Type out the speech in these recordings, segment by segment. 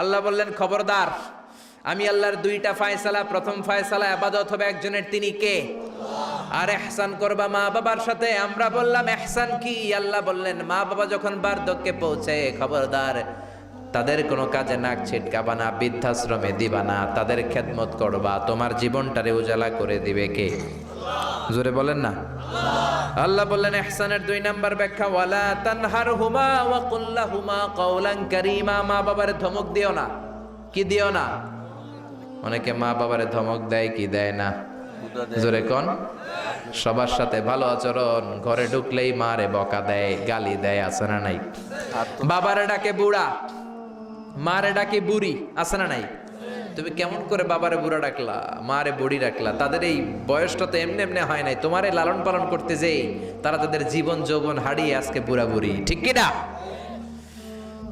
আল্লাহ বললেন, খবরদার, আমি আল্লাহর দুইটা ফায়সালা, প্রথম ফায়সালা আবাদত হবে একজনের, তিনি কে? আর এহসান করবা মা বাবার সাথে? আমরা বললাম, এহসান কি? আল্লাহ বললেন, মা বাবা যখন বার্ধক্যে পৌঁছে, খবরদার, তাদের কোনো কাজে নাক ছিটকাবা না, বৃদ্ধাশ্রমে দিবা না, তাদের খেদমত করবা, তোমার জীবনটারে উজালা করে দিবে কে? জোরে বলেন না? আল্লাহ বললেন ইহসানের দুই নাম্বার ব্যাখ্যা ওয়ালা তানহার হুমা ওয়া কুল্লা হুমা কওলান কারীমা। মা বাবার ধমক দিও না। কি দিও না? অনেকে মা বাবারে ধমক দেয় কি দেয় না? জোরে কোন? সবার সাথে ভালো আচরণ ঘরে ঢুকলেই মারে বকা দেয় গালি দেয় আছে না নাই? বাবারে ডাকে বুড়া মারে ডাকে বুড়ি আছে না নাই? তুমি কেমন করে বাবারে বুড়া ডাকলা, মারে বুড়ি ডাকলা তাদের এই বয়সটা তো এমনি এমনি হয় নাই। তোমারে লালন পালন করতে যেই, তারা তাদের জীবন যৌবন হারিয়ে আজকে বুড়া বুড়ি। ঠিক কি না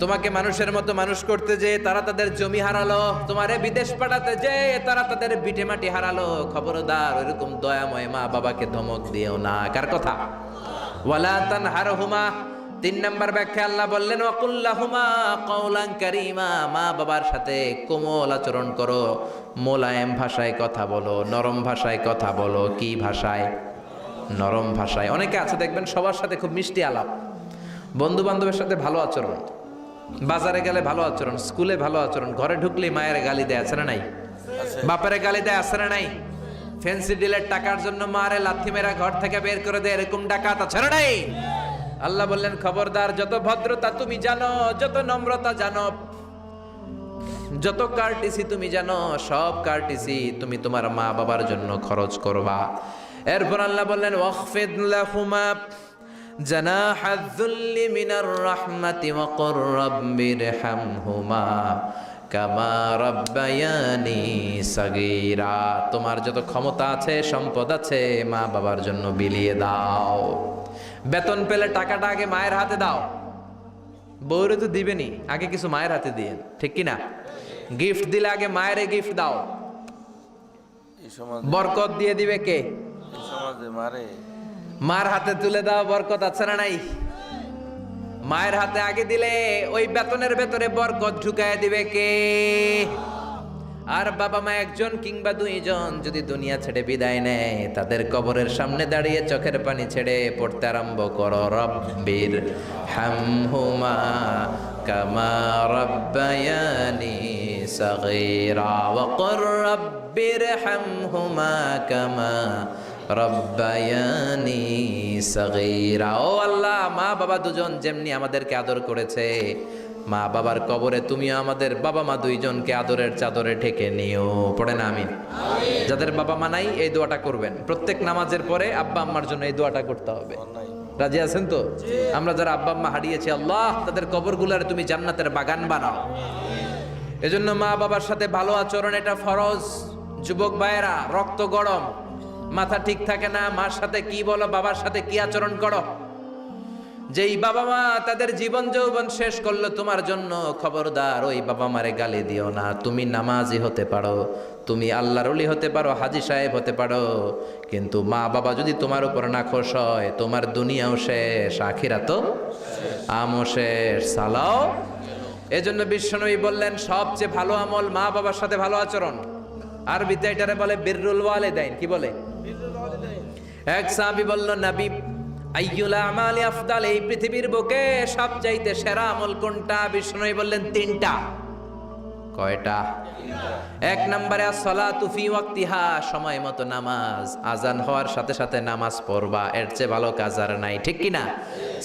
তোমাকে মানুষের মতো মানুষ করতে যে তারা তাদের জমি হারালো, তোমারে বিদেশ পাঠাতে যে তারা তাদের বিটে মাটি হারালো। খবরদার, ওইরকম দয়াময় মা বাবাকে ধমক দিও না। কার কথা? ওয়ালা তানহারহুমা তিন নম্বর ব্যাখ্যা আল্লাহ বললেন ওয়াকুল্লাহুমা কওলান কারীমা মা বাবার সাথে কোমল আচরণ করো মোলায়েম ভাষায় কথা বলো নরম ভাষায় কথা বলো কি ভাষায়? নরম ভাষায়। অনেকে আছে দেখবেন সবার সাথে খুব মিষ্টি আলাপ বন্ধু বান্ধবের সাথে ভালো আচরণ বাজারে গেলে ভালো আচরণ স্কুলে ভালো আচরণ ঘরে ঢুকলে মায়ের গালি দেয় আছে না নাই? বাপের গালি দেয় আছে না নাই? ফেন্সি ডিলের টাকার জন্য মারে লাথি মেরা ঘর থেকে বের করে দেয় এরকম ডাকাত আছে না নাই? আল্লাহ বললেন, খবরদার, যত ভদ্রতা তুমি জানো, যত নম্রতা জানো, যত কার্টিসি তুমি জানো, সব কার্টিসি তুমি তোমার মা বাবার জন্য খরচ করবা। এরপর আল্লাহ বললেন ওয়াকফিদ লাহুমা জানাহাজ মিনার রাহমাতি ওয়া কুর কামা রব্বায়ানি সাগীরা। তোমার যত ক্ষমতা আছে সম্পদ আছে মা বাবার জন্য বিলিয়ে দাও। বেতন পেলে টাকাটা আগে মায়ের হাতে দাও। বউরে তো দিবেনি আগে কিছু মায়ের হাতে দিয়ে। ঠিক কি না গিফট দিলে আগে মায়ের গিফট দাও। বরকত দিয়ে দিবে কে? মারে। মার হাতে তুলে দাও বরকত আছে না নাই? মায়ের হাতে আগে দিলে ওই বেতনের ভেতরে বরকত ঢুকায় দিবে কে? আর বাবা মা একজন কিংবা দুইজন যদি দুনিয়া ছেড়ে বিদায় নেয়, তাদের কবরের সামনে দাঁড়িয়ে চোখের পানি ছেড়ে পড়তে আরম্ভ করো রব্বির হামহুমা কামা রব্বায়ানি সাগীরা। ওয়া قر রব্বির হামহুমা কামা রব্বায়ানি সাগীরা। ও আল্লাহ মা বাবা দুজন যেমনি আমাদেরকে আদর করেছে মা বাবার কবরে তুমিও আমাদের বাবা মা দুইজনকে আদরের চাদরে ঢেকে নিও। পড়ে না আমিন? যাদের বাবা মা নাই এই দোয়াটা করবেন। প্রত্যেক নামাজের পরে আব্বা আম্মার জন্য এই দোয়াটা করতে হবে। রাজি আছেন তো? আমরা যারা আব্বা আম্মা হারিয়েছি আল্লাহ তাদের কবরগুলার তুমি জান্নাতের বাগান বানাও। এজন্য মা বাবার সাথে ভালো আচরণ এটা ফরজ। যুবক ভাইয়েরা রক্ত গরম। মাথা ঠিক থাকে না, মার সাথে কি বলো, বাবার সাথে কি আচরণ করো? যেই বাবা মা তাদের জীবন যৌবন শেষ করল, তোমার জন্য খবরদার ওই বাবা মারে গালি দিও না। তুমি নামাজি হতে পারো, তুমি আল্লাহর অলি হতে পারো, হাজি সাহেব হতে পারো। কিন্তু মা বাবা যদি তোমার উপর না খোশ হয়, তোমার দুনিয়াও শেষ আখিরা তো আমও শেষ, সালাও এজন্য বিশ্বনবী বললেন, সবচেয়ে ভালো আমল মা বাবার সাথে ভালো আচরণ। আরবিতে এটারে বলে বিররুল ওয়ালিদাইন, কি বলে? এক সাহাবি বলল, নাবি, আইয়ুলা আমালি আফদাল, এই পৃথিবীর বুকে সব চাইতে সেরা আমল কোনটা? বিষ্ণু বললেন, তিনটা। কয়টা? এক নম্বরে সলাতু ফি ওয়াক্তিহা, সময় মতো নামাজ। আজান হওয়ার সাথে সাথে নামাজ পড়বা, এর চেয়ে ভালো কাজ আর নাই, ঠিক কি না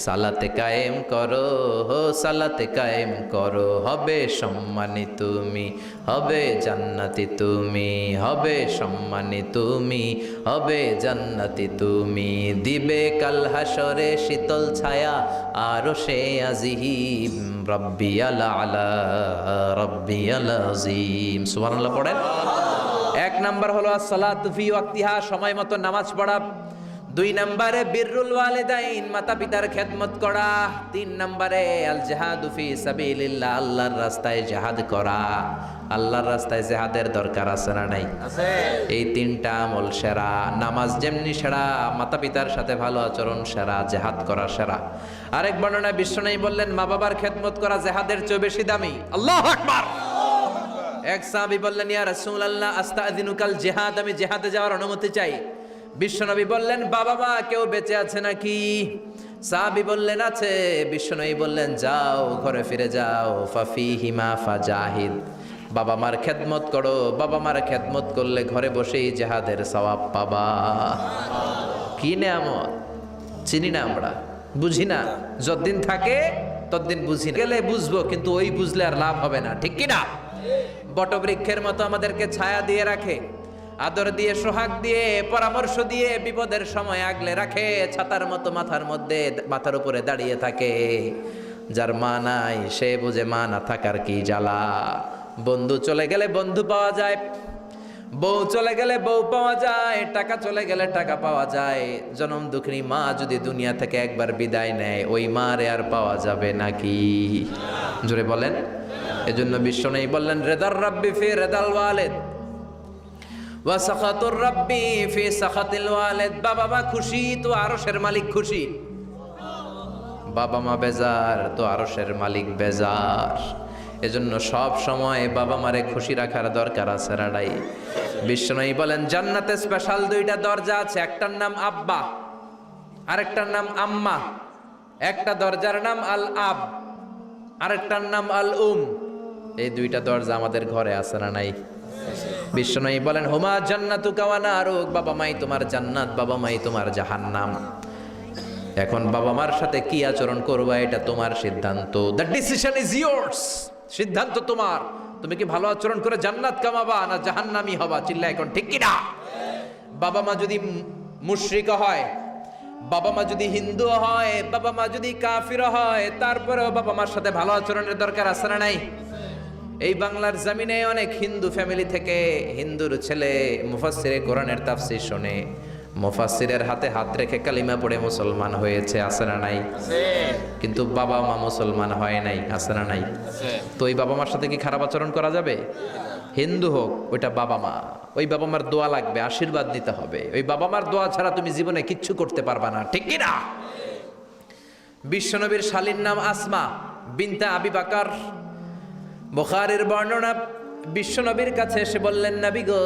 সালাতে কায়েম করো, হো, সালাতে কায়েম করো, হবে সম্মানী তুমি, হবে জান্নাতি তুমি, হবে সম্মানী তুমি, হবে জান্নাতি তুমি। দিবে কাল হাসরে শীতল ছায়া, আরও সে আজিহিম রব্বি আলা আলা রব্বি আজিম সুবহানাল্লাহ পড়েন। এক নাম্বার হলো সালাত ফি ওয়াক্তিহা সময় মতো নামাজ পড়া। দুই নম্বরে বিররুল ওয়ালিদাইন মাতা পিতার খেদমত করা। তিন নম্বরে আল জিহাদু ফি সাবিলিল্লাহ আল্লাহর রাস্তায় জিহাদ করা। আল্লাহর রাস্তায় জিহাদের দরকার আছে না নাই? আছে। এই তিনটা আমল সেরা। নামাজ যেমনি সেরা মাতা পিতার সাথে ভালো আচরণ সেরা জেহাদ করা সেরা। আরেক বর্ণনায় বিশ্বনাই বললেন মা বাবার খেদমত করা জেহাদের চেয়ে বেশি দামি। আল্লাহ আকবার! এক সাহাবী বললেন, ইয়া রাসূলুল্লাহ, আস্তাযিনুকাল জিহাদ, আমি জিহাদে যাওয়ার অনুমতি চাই। বিশ্বনবী বললেন, বাবা মা কেউ বেঁচে আছে নাকি? সাহাবী বললেন, আছে। বিশ্বনবী বললেন, যাও, ঘরে ফিরে যাও। ফাফি হিমা ফাজাহিদ, বাবা মার খেদমত করো। বাবা মার খেদমত করলে ঘরে বসেই জেহাদের সওয়াব পাবা। কি নেয়ামত? চিনি না আমরা, বুঝি না। যতদিন থাকে, ততদিন বুঝি। গেলে বুঝব, কিন্তু ওই বুঝলে আর লাভ হবে না। ঠিক কি না বটবৃক্ষের মতো আমাদেরকে ছায়া দিয়ে রাখে, আদর দিয়ে, সোহাগ দিয়ে, পরামর্শ দিয়ে, বিপদের সময় আগলে রাখে, ছাতার মতো মাথার মধ্যে, মাথার উপরে দাঁড়িয়ে থাকে। যার মা নাই, সে বুঝে মা না থাকার কি জ্বালা। বন্ধু চলে গেলে বন্ধু পাওয়া যায়, বউ চলে গেলে বউ পাওয়া যায়, টাকা চলে গেলে টাকা পাওয়া যায়। জনম দুঃখিনী মা যদি দুনিয়া থেকে একবার বিদায় নেয়, ওই মারে আর পাওয়া যাবে নাকি জোরে বলেন। এজন্য বিশ্ব নেই বললেন, রেদার রাব্বি ফি রেদাল ওয়ালেদ। ওয়া সাখাতুর রাব্বি ফি সাখাতিল ওয়ালেদ। বাবা মা খুশি, তো আরশের মালিক খুশি। বাবা মা বেজার, তো আরশের মালিক বেজার। এজন্য সব সময় বাবা মারে খুশি রাখার দরকার আছে রাডাই বিশ্বনয়ী বলেন, জান্নাতে স্পেশাল দুইটা দরজা আছে, একটার নাম আব্বা, আরেকটার নাম আম্মা, একটা দরজার নাম আল আব আরেকটার নাম আল উম এই দুইটা দরজা আমাদের ঘরে আছে না নাই? বিশ্বনয়ী বলেন, হুমা জান্নাতু বাবা মাই তোমার জান্নাত, বাবা মাই তোমার জাহান্নাম। এখন বাবা মার সাথে কি আচরণ করবা, এটা তোমার সিদ্ধান্ত। দ্য ডিসিশন ইজ ইয়োর্স সিদ্ধান্ত তোমার। তুমি কি ভালো আচরণ করে জান্নাত কামাবা না জাহান্নামি হবা? চিল্লা এখন ঠিক কি না বাবা মা যদি মুশরিক হয়, বাবা মা যদি হিন্দু হয়, বাবা মা যদি কাফির হয়, তারপরেও বাবা মার সাথে ভালো আচরণের দরকার আছে না নাই? এই বাংলার জমিনে অনেক হিন্দু ফ্যামিলি থেকে হিন্দুর ছেলে মুফাসিরে কোরআনের তাফসির শোনে। মুফাসিরের হাতে হাত রেখে কালিমা পড়ে মুসলমান হয়েছে আছে না নাই? কিন্তু বাবা মা মুসলমান হয় নাই আছে না নাই? তো ওই বাবা মার সাথে কি খারাপ আচরণ করা যাবে? হিন্দু হোক ওইটা বাবা মা। ওই বাবা মার দোয়া লাগবে আশীর্বাদ নিতে হবে। ওই বাবা মার দোয়া ছাড়া তুমি জীবনে কিচ্ছু করতে পারবা না ঠিক কি না বিশ্বনবীর শালীর নাম আসমা বিনতা আবি বাকার। বুখারের বর্ণনা বিশ্বনবীর কাছে এসে বললেন, নবী গো,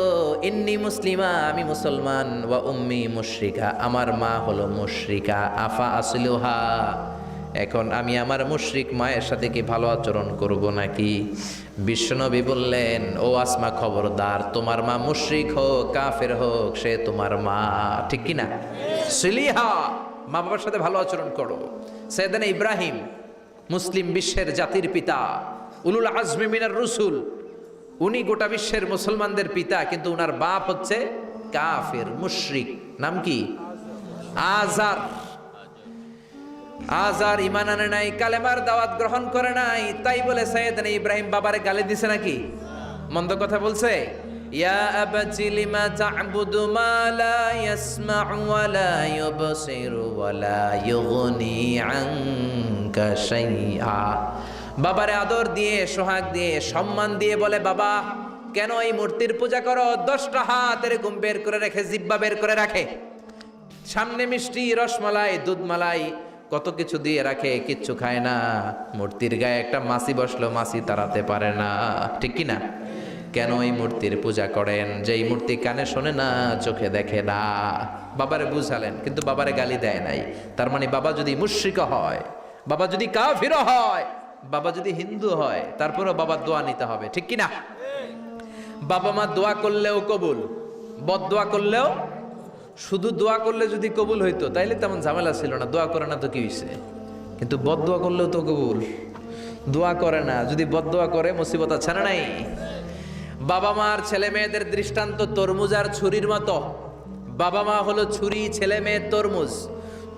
ইন্নি মুসলিমা, আমি মুসলমান, ওয়া উম্মি মুশরিকা, আমার মা হলো মুশরিকা, আফা আসলুহা, এখন আমি আমার মুশরিক মায়ের সাথে কি ভালো আচরণ করব নাকি? বিশ্বনবী বললেন, ও আসমা খবরদার, তোমার মা মুশরিক হোক, কাফের হোক, সে তোমার মা, ঠিক কি না সিলিহা, মা বাবার সাথে ভালো আচরণ করো। সেদিন ইব্রাহিম, মুসলিম বিশ্বের জাতির পিতা উলুল আজমি মিনার রসুল। উনি গোটা বিশ্বের মুসলমানদের পিতা, কিন্তু উনার বাপ হচ্ছে কাফের, মুশরিক। নাম কি? আজার। আজার ইমান আনে নাই, কালেমার দাওয়াত গ্রহণ করে নাই। তাই বলে সৈয়দ ইব্রাহিম বাবারে গালি দিছে নাকি? মন্দ কথা বলছে? ইয়া আবাতি লিমা তা'বুদু মা লা ইয়াসমা'ু ওয়া লা ইউবসিরু ওয়া লা ইউগনি আনকা শাইআ। বাবারে আদর দিয়ে, সোহাগ দিয়ে, সম্মান দিয়ে বলে, বাবা, কেন এই মূর্তির পূজা করো? দশটা হাত এরকম বের করে রেখে জিব্বা বের করে রাখে। সামনে মিষ্টি, রসমালাই, দুধমালাই, কত কিছু দিয়ে রাখে, কিচ্ছু খায় না। মূর্তির গায়ে একটা মাসি বসল মাসি তাড়াতে পারে না। ঠিক কি না? কেন এই মূর্তির পূজা করেন? যে এই মূর্তি কানে শোনে না, চোখে দেখে না। বাবারে বুঝালেন, কিন্তু বাবারে গালি দেয় নাই। তার মানে বাবা যদি মুশ্রিক হয়, বাবা যদি কাফির হয় বাবা যদি হিন্দু হয়, তারপরেও বাবার দোয়া নিতে হবে, ঠিক কি না বাবা মা দোয়া করলেও কবুল, বদ দোয়া করলেও, শুধু দোয়া করলে যদি কবুল হইতো, তাইলে তেমন ঝামেলা ছিল না, দোয়া করে না তো কি হয়েছে কিন্তু বদ দোয়া করলেও তো কবুল, দোয়া করে না, যদি বদ দোয়া করে, মুসিবত আছে না নাই? বাবা মার ছেলে মেয়েদের দৃষ্টান্ত তরমুজ আর ছুরির মতো। বাবা মা হলো ছুরি, ছেলে মেয়ের তরমুজ।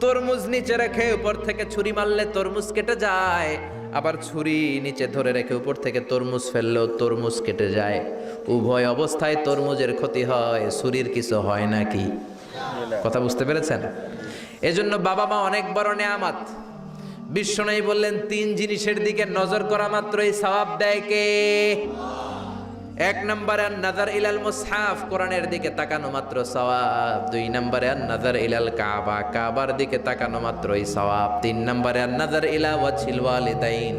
তরমুজ নিচে রেখে উপর থেকে ছুরি মারলে তরমুজ কেটে যায়। আবার ছুরি নিচে ধরে রেখে উপর থেকে তরমুজ ফেললেও তরমুজ কেটে যায়। উভয় অবস্থায় তরমুজের ক্ষতি হয়, ছুরির কিছু হয় নাকি? কথা বুঝতে পেরেছেন? এজন্য বাবা মা অনেক বড় নেয়ামাত। বিশ্বনাই বললেন, তিন জিনিসের দিকে নজর করা মাত্রই সবাব দেয় কে? এক নম্বরে নাজার ইলাল মুসহাফ কোরআনের দিকে তাকানো মাত্র সওয়াব। দুই নম্বরে নাজার ইলাল কাবা কাবার দিকে তাকানো মাত্রই সওয়াব। তিন নম্বরে নাজার ইলা ওয়াজিল ওয়ালিদাইন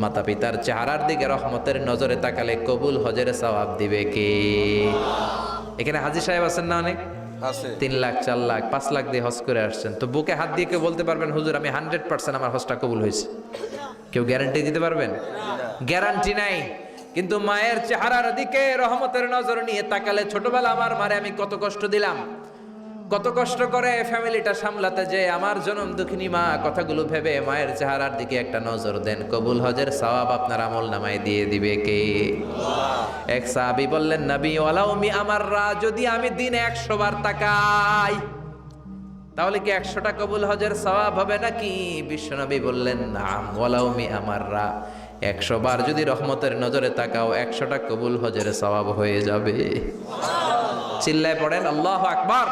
মাতা পিতার চেহারার দিকে রহমতের নজরে তাকালে কবুল হজের সওয়াব দিবে কে? এখানে হাজি সাহেব আছেন না অনেক? আছে। তিন লাখ চার লাখ পাঁচ লাখ দিয়ে হজ করে আসছেন। তো বুকে হাত দিয়ে কেউ বলতে পারবেন হুজুর আমি হান্ড্রেড পার্সেন্ট আমার হজটা কবুল হয়েছে। কেউ গ্যারান্টি দিতে পারবেন? গ্যারান্টি নাই। কিন্তু মায়ের চেহারার দিকে রহমতের নজর নিয়ে তাকালে ছোটবেলা আমার মারে আমি কত কষ্ট দিলাম। কত কষ্ট করে ফ্যামিলিটা সামলাতে যে আমার জনম দুঃখিনী মা কথাগুলো ভেবে মায়ের চেহারার দিকে একটা নজর দেন। কবুল হজের সওয়াব আপনার আমল নামায় দিয়ে দিবে কে? এক সাহাবি বললেন নবী ওলাউমি আমার রা যদি আমি দিনে একশো বার তাকাই তাহলে কি একশোটা কবুল হজের সওয়াব হবে নাকি? বিশ্বনবী বললেন নাম ওয়ালাউমি আমার রা। একশো বার যদি রহমতের নজরে তাকাও, একশোটা কবুল হজের স্বভাব হয়ে যাবে। চিল্লায় পড়েন, আল্লাহ আকবার।